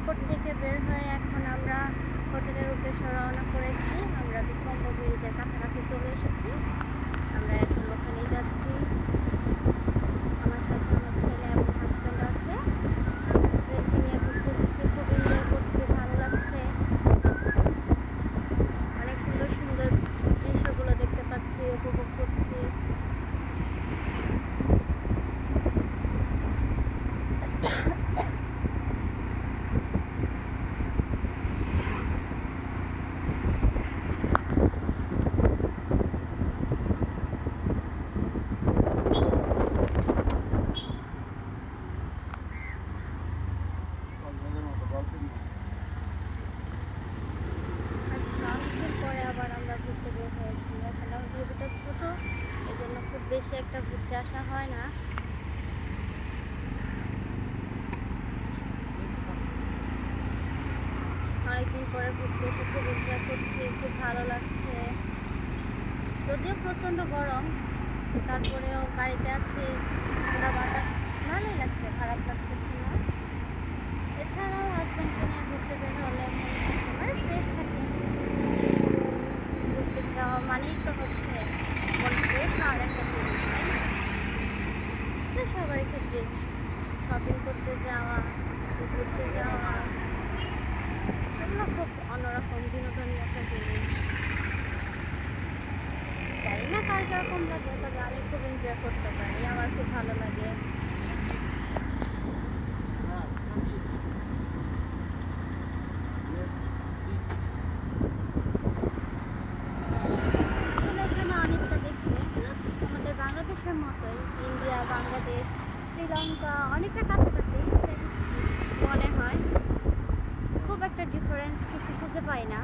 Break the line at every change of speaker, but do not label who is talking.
Airport থেকে বের হয়ে এখন আমরা হোটেলের উদ্দেশ্যে রওনা করেছি। আমরা বিকম্ব ব্রিজের কাছাকাছি চলে এসেছি। আমরা এখন ওখানেই যাচ্ছি। আমার সাথে আমার ছেলে এবং হাজব্যান্ড আছে। আমাদেরকে নিয়ে ঘুরতে এসেছি। খুব এনজয় করছি, ভালো লাগছে। অনেক সুন্দর সুন্দর দৃশ্যগুলো দেখতে পাচ্ছি, উপভোগ করছি। বেশি একটা ঘুরতে আসা হয় না। অনেকদিন পরে ঘুরতে এসে খুব এনজয় করছি, খুব ভালো লাগছে। যদিও প্রচণ্ড গরম, তারপরেও গাড়িতে আছি, ঠান্ডা বাতাস, ভালোই লাগছে, খারাপ লাগতেছে না। এছাড়াও হাজব্যান্ডকে নিয়ে ঘুরতে বের হলে মন ফ্রেশ থাকে। ঘুরতে যাওয়া মানেই তো হচ্ছে। মন ফ্রেশ হওয়ার একটা জিনিস শপিং করতে যাওয়া, ঘুরতে যাওয়া, এগুলো খুব অন্যরকম বিনোদনী একটা জিনিস। জানি না কার কীরকম লাগে, তবে আমি খুব এনজয় করতে পারি, আমার খুব ভালো লাগে। শ্রীলঙ্কা অনেকটা কাছাকাছি মনে হয়। খুব একটা ডিফারেন্স কিছু খুঁজে পাই না।